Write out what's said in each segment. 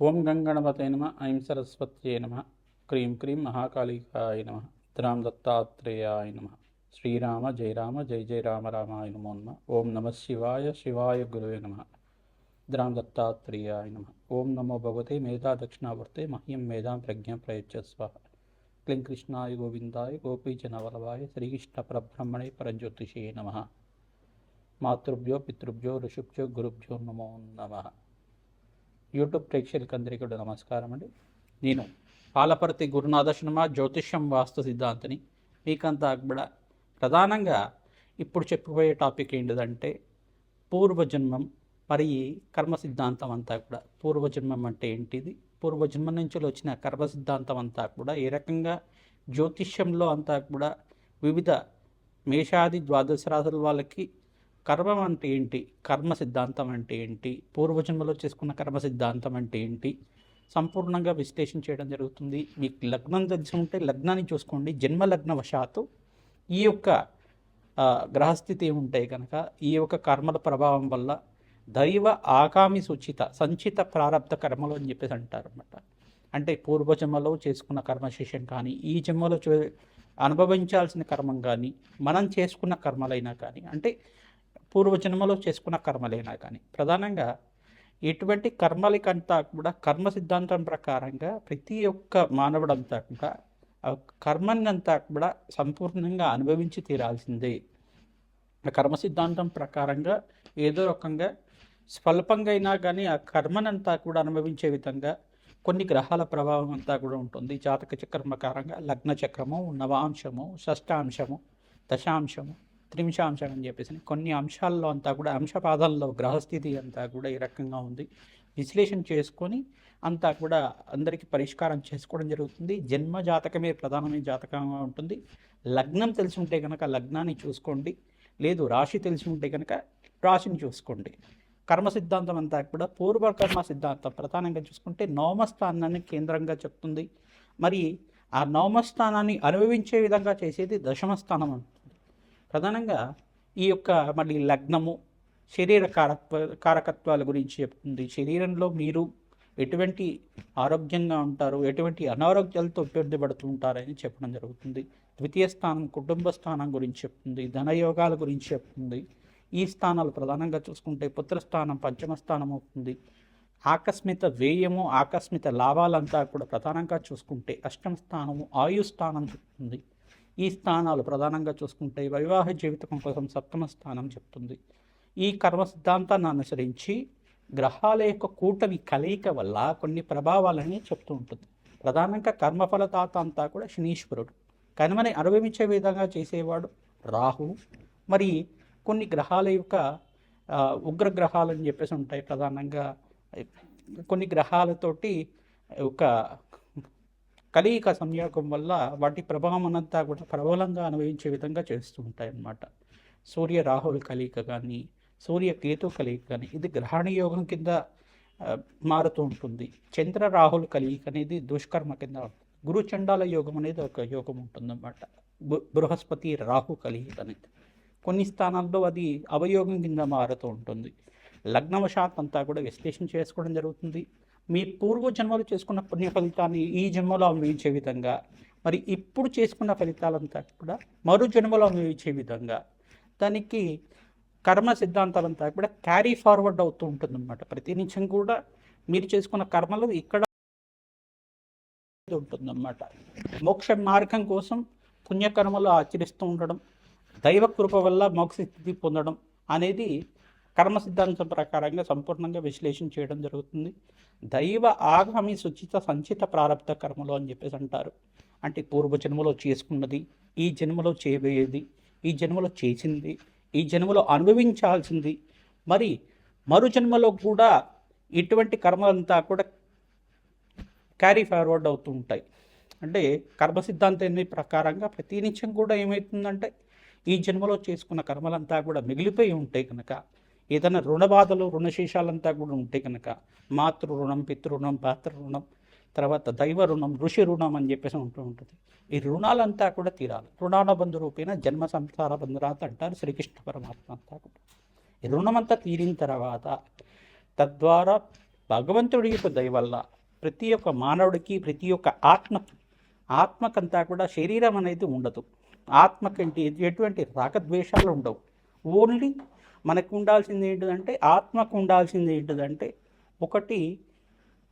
ఓం గంగణపతయ నమ ఐం సరస్వత్యే నమ క్రీం క్రీం మహాకాళికాయ నమ ద్రాం దత్తాత్రేయాయ నమ శ్రీరామ జయ రామ జయ జయ రామ రామాయ నమో నమ ఓం నమ శివాయ శివాయ గురువే నమ ద్రాం దత్తాత్రేయాయ నమ ఓం నమో భగవతే మేధా దక్షిణావర్తే మహ్యం మేధాం ప్రజ్ఞ ప్రయచ్చస్వ. క్లీం కృష్ణాయ గోవిందాయ గోపీజనవల్లభాయ శ్రీకృష్ణ పరబ్రహ్మణే పరజ్యోతిషే నమ మాతృభ్యో పితృభ్యో ఋషుభ్యో గురుభ్యో నమో నమ. యూట్యూబ్ ప్రేక్షకులకు కూడా నమస్కారం అండి. నేను పాలపర్తి గురునాథ శర్మ జ్యోతిష్యం వాస్తు సిద్ధాంతిని మీకంతా కూడా ప్రధానంగా ఇప్పుడు చెప్పిపోయే టాపిక్ ఏంటిదంటే పూర్వజన్మం మరి కర్మ సిద్ధాంతం అంతా కూడా. పూర్వజన్మం అంటే ఏంటిది? పూర్వజన్మ నుంచి వచ్చిన కర్మ సిద్ధాంతం అంతా కూడా ఏ రకంగా జ్యోతిష్యంలో అంతా కూడా వివిధ మేషాది ద్వాదశ రాశుల వాళ్ళకి కర్మం అంటే ఏంటి? కర్మ సిద్ధాంతం అంటే ఏంటి? పూర్వజన్మలో చేసుకున్న కర్మ సిద్ధాంతం అంటే ఏంటి? సంపూర్ణంగా విశ్లేషణ చేయడం జరుగుతుంది. మీకు లగ్నం తెలిసి ఉంటే లగ్నాన్ని చూసుకోండి. జన్మ లగ్న వశాత్తు ఈ యొక్క గ్రహస్థితి ఉంటాయి కనుక ఈ యొక్క కర్మల ప్రభావం వల్ల దైవ ఆగామి సూచిత సంచిత ప్రారంభ కర్మలు అని చెప్పేసి అంటారు అనమాట అంటే పూర్వజన్మలో చేసుకున్న కర్మశేషం కానీ ఈ జన్మలో చూ అనుభవించాల్సిన కర్మం కానీ మనం చేసుకున్న కర్మలైనా కానీ అంటే పూర్వజన్మలో చేసుకున్న కర్మలైనా కానీ. ప్రధానంగా ఎటువంటి కర్మలకంతా కూడా కర్మ సిద్ధాంతం ప్రకారంగా ప్రతి ఒక్క మానవుడంతా కూడా ఆ కర్మనంతా కూడా సంపూర్ణంగా అనుభవించి తీరాల్సిందే. ఆ కర్మ సిద్ధాంతం ప్రకారంగా ఏదో రకంగా స్వల్పంగా అయినా కానీ ఆ కర్మనంతా కూడా అనుభవించే విధంగా కొన్ని గ్రహాల ప్రభావం అంతా కూడా ఉంటుంది. జాతక చక్రం ప్రకారంగా లగ్న చక్రము నవాంశము షష్టాంశము దశాంశము త్రింశాంశం అని చెప్పేసి కొన్ని అంశాల్లో అంతా కూడా అంశపాదాల్లో గ్రహస్థితి అంతా కూడా ఈ రకంగా ఉంది. విశ్లేషణ చేసుకొని అంతా కూడా అందరికీ పరిష్కారం చేసుకోవడం జరుగుతుంది. జన్మ జాతకమే ప్రధానమైన జాతకంగా ఉంటుంది. లగ్నం తెలిసి ఉంటే కనుక లగ్నాన్ని చూసుకోండి. లేదు రాశి తెలిసి ఉంటే కనుక రాశిని చూసుకోండి. కర్మ సిద్ధాంతం అంతా కూడా పూర్వ కర్మ సిద్ధాంతం ప్రధానంగా చూసుకుంటే నవమస్థానాన్ని కేంద్రంగా చెప్తుంది. మరి ఆ నవమస్థానాన్ని అనుభవించే విధంగా చేసేది దశమస్థానం అంటుంది ప్రధానంగా ఈ యొక్క మళ్ళీ లగ్నము శరీర కారత్వ కారకత్వాల గురించి చెప్తుంది. శరీరంలో మీరు ఎటువంటి ఆరోగ్యంగా ఉంటారు ఎటువంటి అనారోగ్యాలతో ఇబ్బంది పడుతూ ఉంటారని చెప్పడం జరుగుతుంది. ద్వితీయ స్థానం కుటుంబ స్థానం గురించి చెప్తుంది ధనయోగాల గురించి చెప్తుంది. ఈ స్థానాలు ప్రధానంగా చూసుకుంటే పుత్రస్థానం పంచమ స్థానం అవుతుంది. ఆకస్మిక వ్యయము ఆకస్మిక లాభాలంతా కూడా ప్రధానంగా చూసుకుంటే అష్టమ స్థానము ఆయు స్థానం చెప్తుంది. ఈ స్థానాలు ప్రధానంగా చూసుకుంటే వివాహ జీవితం కోసం సప్తమ స్థానం చెప్తుంది. ఈ కర్మ సిద్ధాంతాన్ని అనుసరించి గ్రహాల యొక్క కూటమి కలయిక వల్ల కొన్ని ప్రభావాలని చెప్తూ ఉంటుంది. ప్రధానంగా కర్మఫలదాత అంతా కూడా శనీశ్వరుడు. కర్మని అనుభవించే విధంగా చేసేవాడు రాహువు మరి కొన్ని గ్రహాల యొక్క ఉగ్రగ్రహాలు అని చెప్పేసి ఉంటాయి ప్రధానంగా. కొన్ని గ్రహాలతోటి ఒక కలయిక సంయోగం వల్ల వాటి ప్రభావం అంతా కూడా ప్రబలంగా అనుభవించే విధంగా చేస్తూ ఉంటాయి అన్నమాట సూర్య రాహుల్ కలయిక కానీ సూర్య కేతు కలయిక కానీ ఇది గ్రహణ యోగం కింద మారుతూ ఉంటుంది. చంద్ర రాహుల్ కలయిక అనేది దుష్కర్మ కింద ఉంటుంది గురు చండాల యోగం అనేది ఒక యోగం ఉంటుందన్నమాట. బృహస్పతి రాహు కలయిక అనేది. కొన్ని స్థానాల్లో అది అవయోగం కింద మారుతూ ఉంటుంది. లగ్నవశాత్ అంతా కూడా విశ్లేషణ చేసుకోవడం జరుగుతుంది. మీ పూర్వ జన్మలు చేసుకున్న పుణ్య ఫలితాన్ని ఈ జన్మలో అనుభవించే విధంగా మరి ఇప్పుడు చేసుకున్న ఫలితాలంతా కూడా మరో జన్మలో అనుభవించే విధంగా దానికి కర్మ సిద్ధాంతాలంతా కూడా క్యారీ ఫార్వర్డ్ అవుతూ ఉంటుందన్నమాట. ప్రతి నిమిషం కూడా మీరు చేసుకున్న కర్మలు ఇక్కడ ఉంటుందన్నమాట. మోక్ష మార్గం కోసం పుణ్యకర్మలు ఆచరిస్తూ ఉండడం దైవ కృప వల్ల మోక్ష స్థితి పొందడం అనేది కర్మ సిద్ధాంతం ప్రకారంగా సంపూర్ణంగా విశ్లేషణ చేయడం జరుగుతుంది. దైవ ఆగామి సుచిత సంచిత ప్రారంభ కర్మలు అని చెప్పేసి అంటారు. అంటే పూర్వ జన్మలో చేసుకున్నది ఈ జన్మలో చేయబోయేది ఈ జన్మలో చేసింది ఈ జన్మలో అనుభవించాల్సింది. మరి మరు జన్మలో కూడా ఇటువంటి కర్మలంతా కూడా క్యారీ ఫార్వర్డ్ అవుతూ ఉంటాయి. అంటే కర్మ సిద్ధాంతం ప్రకారంగా ప్రతి నిత్యం కూడా ఏమవుతుందంటే ఈ జన్మలో చేసుకున్న కర్మలంతా కూడా మిగిలిపోయి ఉంటాయి కనుక. ఏదైనా రుణ బాధలు రుణశేషాలంతా కూడా ఉంటే కనుక మాతృ రుణం పితృ పాత్ర రుణం తర్వాత దైవ రుణం ఋషి రుణం అని చెప్పేసి ఉంటూ ఉంటుంది. ఈ రుణాలంతా కూడా తీరాలి. రుణాల బంధు రూపేణ జన్మ సంసార బంధురాత అంటారు శ్రీకృష్ణ పరమాత్మ అంతా కూడా. ఈ రుణమంతా తీరిన తర్వాత తద్వారా భగవంతుడి యొక్క దయవల్ల ప్రతి ఒక్క మానవుడికి ప్రతి ఒక్క ఆత్మ ఆత్మకంతా కూడా శరీరం అనేది ఉండదు. ఆత్మకంటే ఎటువంటి రాగద్వేషాలు ఉండవు. ఓన్లీ మనకు ఉండాల్సింది ఏంటిదంటే ఆత్మకు ఉండాల్సింది ఏంటిదంటే ఒకటి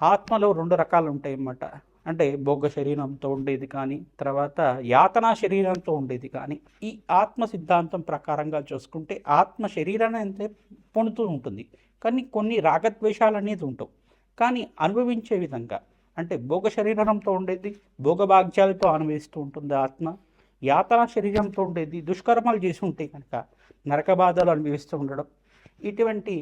ఆత్మలో రెండు రకాలు ఉంటాయి అన్నమాట అంటే భోగ శరీరంతో ఉండేది కానీ తర్వాత యాతనా శరీరంతో ఉండేది కానీ ఈ ఆత్మ సిద్ధాంతం ప్రకారంగా చూసుకుంటే ఆత్మ శరీరాన్ని అంతే పొందుతూ ఉంటుంది. కానీ కొన్ని రాగద్వేషాలు అనేది ఉంటావు కానీ అనుభవించే విధంగా అంటే భోగ శరీరంతో ఉండేది భోగభాగ్యాలతో అనుభవిస్తూ ఉంటుంది ఆత్మ. యాతనా శరీరంతో ఉండేది దుష్కర్మాలు చేసి ఉంటే కనుక నరక బాధలు అనుభవిస్తూ ఉండడం. ఇటువంటి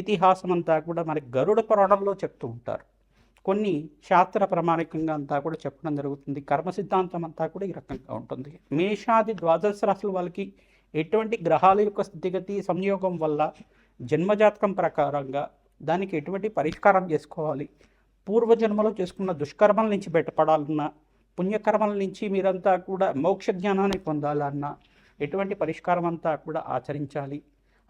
ఇతిహాసం అంతా కూడా మనకి గరుడ పురాణంలో చెప్తూ ఉంటారు. కొన్ని శాస్త్ర ప్రామాణికంగా అంతా కూడా చెప్పడం జరుగుతుంది. కర్మ సిద్ధాంతం అంతా కూడా ఈ రకంగా ఉంటుంది. మేషాది ద్వాదశ రాశుల వాళ్ళకి ఎటువంటి గ్రహాల యొక్క స్థితిగతి సంయోగం వల్ల జన్మజాతకం ప్రకారంగా దానికి ఎటువంటి పరిష్కారం చేసుకోవాలి? పూర్వజన్మలో చేసుకున్న దుష్కర్మల నుంచి బయటపడాలన్నా పుణ్యకర్మల నుంచి మీరంతా కూడా మోక్ష జ్ఞానాన్ని పొందాలన్నా ఎటువంటి పరిష్కారం అంతా కూడా ఆచరించాలి.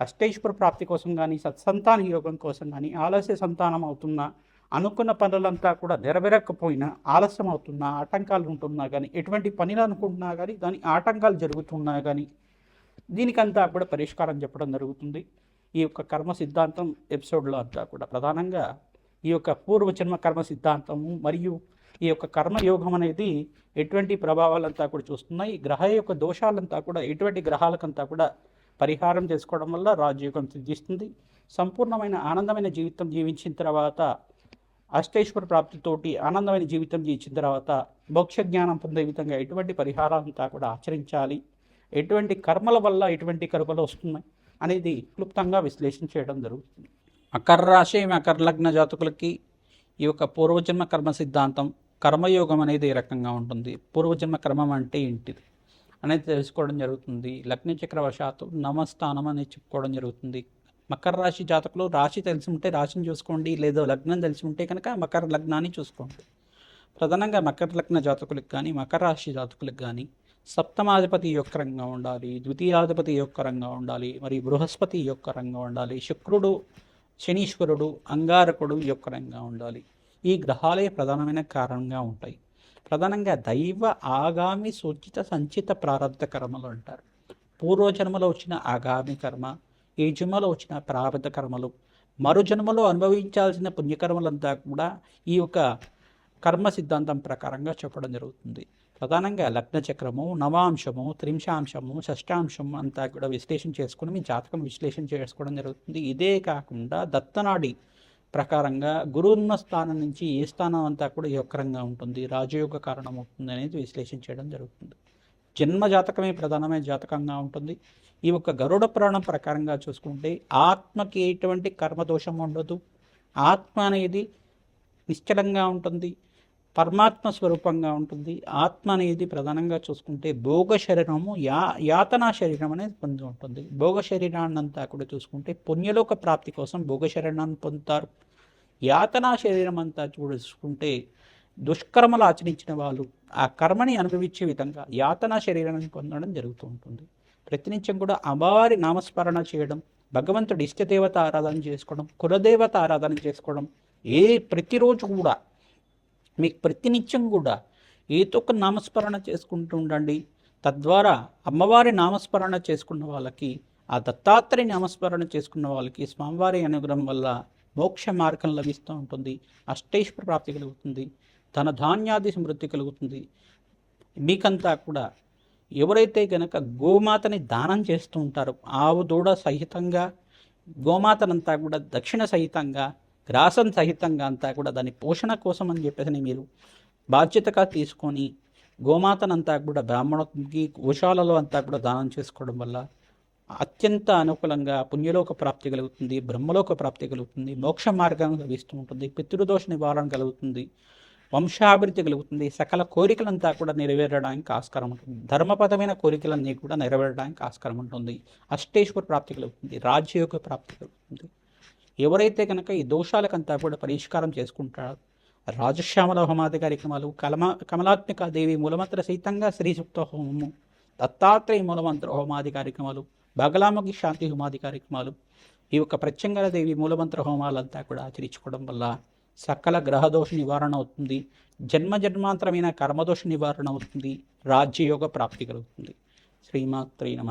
అష్టేశ్వర ప్రాప్తి కోసం కానీ సత్సంతాన యోగం కోసం కానీ ఆలస్య సంతానం అవుతున్నా అనుకున్న పనులంతా కూడా నెరవేరకపోయినా ఆలస్యం అవుతున్నా ఆటంకాలు ఉంటున్నా కానీ ఎటువంటి పనులు అనుకుంటున్నా కానీ దాని ఆటంకాలు జరుగుతున్నా కానీ దీనికంతా కూడా పరిష్కారం చెప్పడం జరుగుతుంది. ఈ యొక్క కర్మ సిద్ధాంతం ఎపిసోడ్లో అంతా కూడా ప్రధానంగా ఈ యొక్క పూర్వజన్మ కర్మ సిద్ధాంతము మరియు ఈ యొక్క కర్మయోగం అనేది ఎటువంటి ప్రభావాలంతా కూడా చూస్తున్నాయి. ఈ గ్రహ యొక్క దోషాలంతా కూడా ఎటువంటి గ్రహాలకంతా కూడా పరిహారం చేసుకోవడం వల్ల రాజయోగం సిద్ధిస్తుంది. సంపూర్ణమైన ఆనందమైన జీవితం జీవించిన తర్వాత అష్టేశ్వర ప్రాప్తితోటి ఆనందమైన జీవితం జీవించిన తర్వాత మోక్ష జ్ఞానం పొందే విధంగా ఎటువంటి పరిహారాలంతా కూడా ఆచరించాలి. ఎటువంటి కర్మల వల్ల ఎటువంటి కర్మలు వస్తున్నాయి అనేది క్లుప్తంగా విశ్లేషణ చేయడం జరుగుతుంది. మకర రాశి మకర లగ్న జాతకులకి ఈ యొక్క పూర్వజన్మ కర్మ సిద్ధాంతం కర్మయోగం అనేది ఈ రకంగా ఉంటుంది. పూర్వజన్మ క్రమం అంటే ఏంటిది? అనేది తెలుసుకోవడం జరుగుతుంది. లగ్న చక్రవశాత్తు నమస్థానం అనేది చెప్పుకోవడం జరుగుతుంది. మకర రాశి జాతకులు రాశి తెలిసి ఉంటే రాశిని చూసుకోండి. లేదా లగ్నం తెలిసి ఉంటే కనుక మకర లగ్నాన్ని చూసుకోండి. ప్రధానంగా మకర లగ్న జాతకులకు కానీ మకర రాశి జాతకులకు కానీ సప్తమాధిపతి యొక్క యొక్కరంగా ఉండాలి. ద్వితీయాధిపతి యొక్క రంగా ఉండాలి. మరి బృహస్పతి యొక్క రంగం ఉండాలి. శుక్రుడు శనీశ్వరుడు అంగారకుడు యొక్క యొక్కరంగా ఉండాలి. ఈ గ్రహాలే ప్రధానమైన కారణంగా ఉంటాయి. ప్రధానంగా దైవ ఆగామి సూచిత సంచిత ప్రారంభ కర్మలు అంటారు. పూర్వజన్మలో వచ్చిన ఆగామి కర్మ ఈ జన్మలో వచ్చిన ప్రారంభ కర్మలు మరు జన్మలో అనుభవించాల్సిన పుణ్యకర్మలంతా కూడా ఈ యొక్క కర్మ సిద్ధాంతం ప్రకారంగా చెప్పడం జరుగుతుంది. ప్రధానంగా లగ్న చక్రము నవాంశము త్రింశాంశము షష్టాంశము అంతా కూడా విశ్లేషణ చేసుకుని మీ జాతకం విశ్లేషణ చేసుకోవడం జరుగుతుంది. ఇదే కాకుండా దత్తనాడి ప్రకారంగా గురువున్న స్థానం నుంచి ఏ స్థానం అంతా కూడా యోక్రంగా ఉంటుంది. రాజయోగ కారణం అవుతుంది అనేది విశ్లేషణ చేయడం జరుగుతుంది. జన్మ జాతకమే ప్రధానమైన జాతకంగా ఉంటుంది. ఈ యొక్క గరుడ పురాణం ప్రకారంగా చూసుకుంటే ఆత్మకి ఎటువంటి కర్మదోషం ఉండదు. ఆత్మ అనేది నిశ్చలంగా ఉంటుంది. పరమాత్మ స్వరూపంగా ఉంటుంది. ఆత్మ అనేది ప్రధానంగా చూసుకుంటే భోగ శరీరము యా యాతనా శరీరం అనేది పొంది ఉంటుంది. భోగ శరీరాన్ని అంతా కూడా చూసుకుంటే పుణ్యలోక ప్రాప్తి కోసం భోగ శరీరాన్ని పొందుతారు. యాతనా శరీరం అంతా చూసుకుంటే దుష్కర్మలు ఆచరించిన వాళ్ళు ఆ కర్మని అనుభవించే విధంగా యాతనా శరీరాన్ని పొందడం జరుగుతూ ఉంటుంది. ప్రతినిత్యం కూడా అమ్మవారి నామస్మరణ చేయడం భగవంతుడి ఇష్టదేవత ఆరాధన చేసుకోవడం కులదేవత ఆరాధన చేసుకోవడం ఏ ప్రతిరోజు కూడా మీకు ప్రతినిత్యం కూడా ఏదో ఒక నామస్మరణ చేసుకుంటూ ఉండండి. తద్వారా అమ్మవారి నామస్మరణ చేసుకున్న వాళ్ళకి ఆ దత్తాత్రేయ నామస్మరణ చేసుకున్న వాళ్ళకి స్వామివారి అనుగ్రహం వల్ల మోక్ష మార్గం లభిస్తూ ఉంటుంది. అష్టేశ్వర ప్రాప్తి కలుగుతుంది. ధన ధాన్యాది సమృద్ధి కలుగుతుంది. మీకంతా కూడా ఎవరైతే కనుక గోమాతని దానం చేస్తూ ఉంటారో ఆవు దూడ సహితంగా గోమాతనంతా కూడా దక్షిణ సహితంగా గ్రాసం సహితంగా అంతా కూడా దాని పోషణ కోసం అని చెప్పేసి మీరు బాధ్యతగా తీసుకొని గోమాతనంతా కూడా బ్రాహ్మణుడికి గోశాలలో అంతా కూడా దానం చేసుకోవడం వల్ల అత్యంత అనుకూలంగా పుణ్యలోక ప్రాప్తి కలుగుతుంది బ్రహ్మలోక ప్రాప్తి కలుగుతుంది మోక్ష మార్గం లభిస్తూ ఉంటుంది పితృదోష నివారణ కలుగుతుంది వంశాభివృద్ధి కలుగుతుంది సకల కోరికలంతా కూడా నెరవేరడానికి ఆస్కారం ఉంటుంది. ధర్మపదమైన కోరికలన్నీ కూడా నెరవేరడానికి ఆస్కారం ఉంటుంది. అష్టేశ్వర ప్రాప్తి కలుగుతుంది రాజ్యయోగ ప్రాప్తి కలుగుతుంది. ఎవరైతే కనుక ఈ దోషాలకంతా కూడా పరిష్కారం చేసుకుంటారో రాజశ్యామల హోమాది కార్యక్రమాలు కలమ కమలాత్మిక దేవి మూలమంత్ర సహితంగా శ్రీసూక్త హోమము దత్తాత్రేయ మూలమంత్ర హోమాది కార్యక్రమాలు బగలాముఖి శాంతి హోమాది కార్యక్రమాలు ఈ యొక్క ప్రత్యంగరదేవి మూలమంత్ర హోమాలంతా కూడా ఆచరించుకోవడం వల్ల సకల గ్రహదోష నివారణ అవుతుంది జన్మ జన్మాంతరమైన కర్మదోష నివారణ అవుతుంది రాజ్యయోగ ప్రాప్తి కలుగుతుంది. శ్రీమాత్రే నమ.